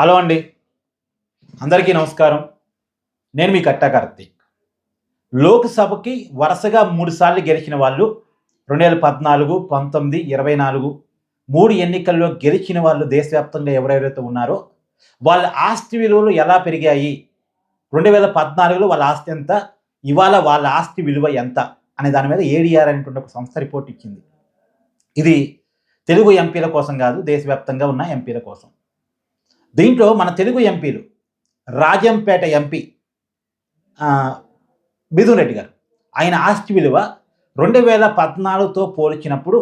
Hello అండి. అందరికీ నమస్కారం. నేను మీ కట్టా కార్తీక్. లోక్సభకి వరుసగా మూడు సార్లు గెలిచిన వాళ్ళు రెండు వేల పద్నాలుగు పంతొమ్మిది ఇరవై నాలుగు మూడు ఎన్నికల్లో గెలిచిన వాళ్ళు దేశవ్యాప్తంగా ఎవరెవరైతే ఉన్నారో వాళ్ళ ఆస్తి విలువలు ఎలా పెరిగాయి? రెండు వేల పద్నాలుగులో వాళ్ళ ఆస్తి ఎంత? ఇవాళ వాళ్ళ ఆస్తి విలువ ఎంత? అనే దాని మీద ఏడిఆర్ అనేటువంటి ఒక సంస్థ రిపోర్ట్ ఇచ్చింది. ఇది తెలుగు ఎంపీల కోసం కాదు దేశవ్యాప్తంగా ఉన్న ఎంపీల కోసం. దీంట్లో మన తెలుగు ఎంపీలు రాజంపేట ఎంపీ మిథున్ రెడ్డి గారు. ఆయన ఆస్తి విలువ రెండు వేల పద్నాలుగుతో పోల్చినప్పుడు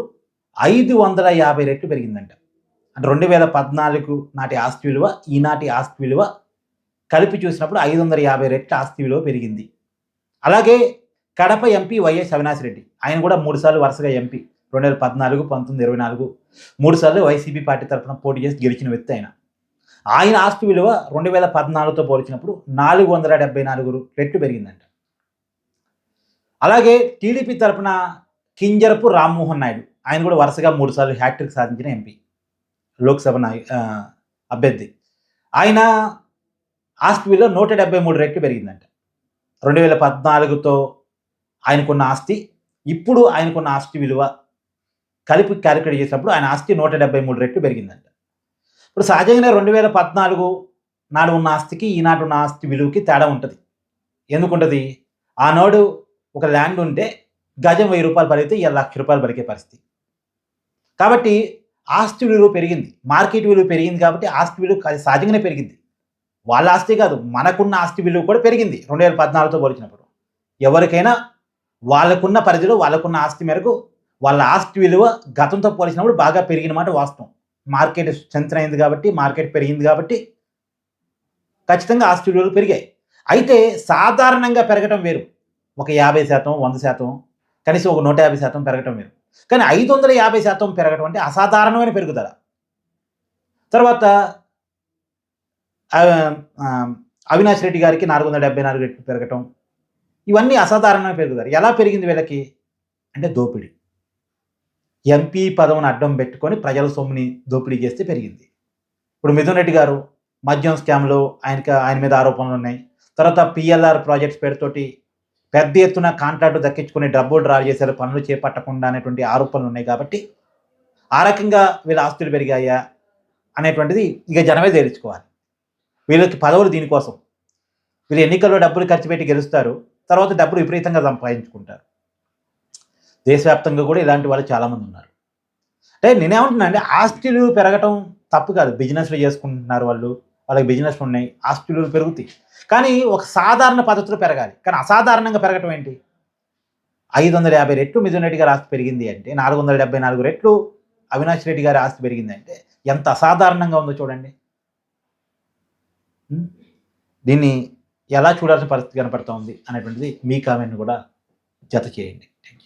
ఐదు వందల యాభై రెట్లు పెరిగిందంట. అంటే రెండు వేల పద్నాలుగు నాటి ఆస్తి విలువ ఈనాటి ఆస్తి విలువ కలిపి చూసినప్పుడు ఐదు వందల యాభై రెట్ల ఆస్తి విలువ పెరిగింది. అలాగే కడప ఎంపీ వైఎస్ అవినాష్ రెడ్డి ఆయన కూడా మూడుసార్లు వరుసగా ఎంపీ. రెండు వేల పద్నాలుగు పంతొమ్మిది ఇరవై నాలుగు మూడుసార్లు వైసీపీ పార్టీ తరఫున పోటీ చేసి గెలిచిన వ్యక్తి ఆయన. ఆయన ఆస్తి విలువ రెండు వేల పద్నాలుగుతో పోల్చినప్పుడు నాలుగు వందల డెబ్బై నాలుగు రెట్లు పెరిగిందంట. అలాగే టీడీపీ తరపున కింజరపు రామ్మోహన్ నాయుడు ఆయన కూడా వరుసగా మూడుసార్లు హ్యాట్రిక్ సాధించిన ఎంపీ లోక్సభ నాయ అభ్యర్థి. ఆయన ఆస్తి విలువ నూట డెబ్బై మూడు రెట్లు పెరిగిందంట. రెండు వేల పద్నాలుగుతో ఆయనకున్న ఆస్తి ఇప్పుడు ఆయనకున్న ఆస్తి విలువ కలిపి క్యాలిక్యులేట్ చేసినప్పుడు ఆయన ఆస్తి నూట డెబ్బై మూడు రెట్లు పెరిగిందంట. ఇప్పుడు సహజంగానే రెండు వేల పద్నాలుగు నాడు ఉన్న ఆస్తికి ఈనాడు ఉన్న ఆస్తి విలువకి తేడా ఉంటుంది. ఎందుకుంటుంది? ఆనాడు ఒక ల్యాండ్ ఉంటే గజం వెయ్యి రూపాయలు పలిగితే ఇలా లక్ష రూపాయలు పలికే పరిస్థితి. కాబట్టి ఆస్తి విలువ పెరిగింది. మార్కెట్ విలువ పెరిగింది కాబట్టి ఆస్తి విలువ సహజంగానే పెరిగింది. వాళ్ళ ఆస్తి కాదు మనకున్న ఆస్తి విలువ కూడా పెరిగింది రెండు వేల పద్నాలుగుతో పోల్చినప్పుడు. ఎవరికైనా వాళ్ళకున్న పరిధిలో వాళ్ళకున్న ఆస్తి మేరకు వాళ్ళ ఆస్తి విలువ గతంతో పోల్చినప్పుడు బాగా పెరిగిన మాట వాస్తవం. మార్కెట్ స్ట్రెంత్ అయింది కాబట్టి మార్కెట్ పెరిగింది కాబట్టి ఖచ్చితంగా ఆస్తి విలువలు పెరిగాయి. అయితే సాధారణంగా పెరగటం వేరు. ఒక యాభై శాతం వంద శాతం కనీసం ఒక నూట యాభై శాతం పెరగటం వేరు. కానీ ఐదు వందల యాభై శాతం పెరగటం అంటే అసాధారణమైన పెరుగుదల. తర్వాత అవినాష్ రెడ్డి గారికి నాలుగు వందల డెబ్బై నాలుగు రెట్లు పెరగటం. ఇవన్నీ అసాధారణమైన పెరుగుదల. ఎలా పెరిగింది వీళ్ళకి? అంటే దోపిడీ. ఎంపీ పదవిని అడ్డం పెట్టుకొని ప్రజల సొమ్ముని దోపిడీ చేస్తే పెరిగింది. ఇప్పుడు మిథున్ రెడ్డి గారు మద్యం స్కామ్లో ఆయనకి ఆయన మీద ఆరోపణలు ఉన్నాయి. తర్వాత పిఎల్ఆర్ ప్రాజెక్ట్స్ పేరుతోటి పెద్ద ఎత్తున కాంట్రాక్టు దక్కించుకుని డబ్బులు డ్రా చేశారు పనులు చేపట్టకుండా అనేటువంటి ఆరోపణలు ఉన్నాయి కాబట్టి ఆ రకంగా వీళ్ళ ఆస్తులు పెరిగాయా అనేటువంటిది ఇక జనమే తేల్చుకోవాలి. వీళ్ళకి పదవులు దీనికోసం. వీళ్ళు ఎన్నికల్లో డబ్బులు ఖర్చు పెట్టి గెలుస్తారు. తర్వాత డబ్బులు విపరీతంగా సంపాదించుకుంటారు. దేశవ్యాప్తంగా కూడా ఇలాంటి వాళ్ళు చాలామంది ఉన్నారు. అంటే నేనేమంటున్నా అంటే ఆస్తులు పెరగటం తప్పు కాదు. బిజినెస్లు చేసుకుంటున్నారు వాళ్ళు. వాళ్ళకి బిజినెస్లు ఉన్నాయి. ఆస్తులు పెరుగుతాయి. కానీ ఒక సాధారణ పద్ధతిలో పెరగాలి. కానీ అసాధారణంగా పెరగటం ఏంటి? ఐదు వందల యాభై రెట్లు మిథున్ రెడ్డి గారి ఆస్తి పెరిగింది అంటే నాలుగు వందల డెబ్బై నాలుగు రెట్లు అవినాష్ రెడ్డి గారి ఆస్తి పెరిగింది అంటే ఎంత అసాధారణంగా ఉందో చూడండి. దీన్ని ఎలా చూడాల్సిన పరిస్థితి కనపడుతోంది అనేటువంటిది మీ కామెంట్ కూడా జత చేయండి. Thank you